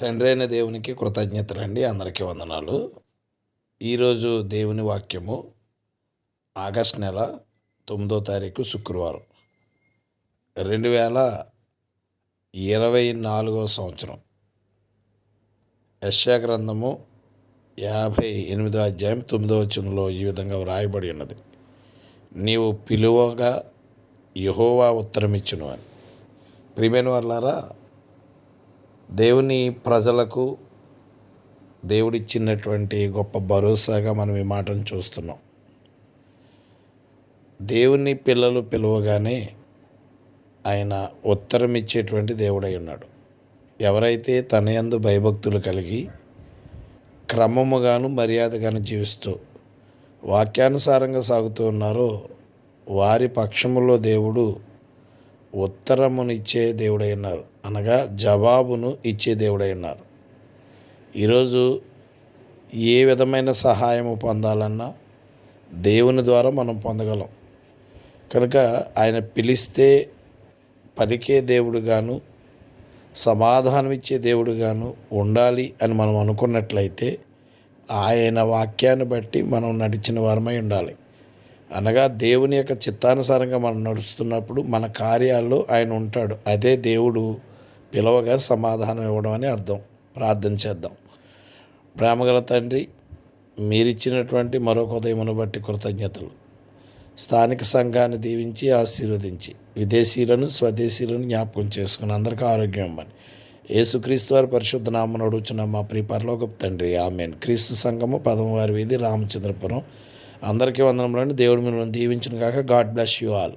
తండ్రి అయిన దేవునికి కృతజ్ఞతలండి. అందరికీ వందనాలు. ఈరోజు దేవుని వాక్యము ఆగస్ట్ నెల తొమ్మిదో తారీఖు శుక్రవారం. రెండు వేల ఇరవై నాలుగో సంవత్సరం. యశ్యా గ్రంథము యాభై ఎనిమిదో అధ్యాయం తొమ్మిదో వచనంలో ఈ విధంగా వ్రాయబడి ఉన్నది. నీవు పిలువగా యహోవా ఉత్తరమిచ్చును అని. ప్రియమైన వర్లారా దేవుని ప్రజలకు దేవుడిచ్చినటువంటి గొప్ప భరోసాగా మనం ఈ మాటను చూస్తున్నాం. దేవుని పిల్లలు పిలవగానే ఆయన ఉత్తరం ఇచ్చేటువంటి దేవుడై ఉన్నాడు. ఎవరైతే తన యందు భయభక్తులు కలిగి క్రమముగాను మర్యాదగాను జీవిస్తూ వాక్యానుసారంగా సాగుతూ ఉన్నారో వారి పక్షములో దేవుడు ఉత్తరమునిచ్చే దేవుడై ఉన్నారు. అనగా జవాబును ఇచ్చే దేవుడై ఉన్నారు. ఈరోజు ఏ విధమైన సహాయము పొందాలన్నా దేవుని ద్వారా మనం పొందగలం. కనుక ఆయన పిలిస్తే పలికే దేవుడుగాను సమాధానం ఇచ్చే దేవుడుగాను ఉండాలి అని మనం అనుకున్నట్లయితే ఆయన వాక్యాన్ని బట్టి మనం నడిచిన వారమై ఉండాలి. అనగా దేవుని యొక్క చిత్తానుసారంగా మనం నడుస్తున్నప్పుడు మన కార్యాల్లో ఆయన ఉంటాడు. అదే దేవుడు పిలవగా సమాధానం ఇవ్వడం అని అర్థం. ప్రార్థన చేద్దాం. ప్రేమగల తండ్రి మీరిచ్చినటువంటి మరొక ఉదయమును బట్టి కృతజ్ఞతలు. స్థానిక సంఘాన్ని దీవించి ఆశీర్వదించి విదేశీయులను స్వదేశీయులను జ్ఞాపకం చేసుకుని అందరికీ ఆరోగ్యం ఇవ్వమని ఏసుక్రీస్తు వారి పరిశుద్ధ నామను అడుగుచున్న మా ప్రియ పరలోకపు తండ్రి ఆమెన్. క్రీస్తు సంఘము పదమవారి వీధి రామచంద్రపురం అందరికీ వందనములండి దేవుడు మిమ్మల్ని దీవించిన కాక గాడ్ బ్లెస్ యూ ఆల్.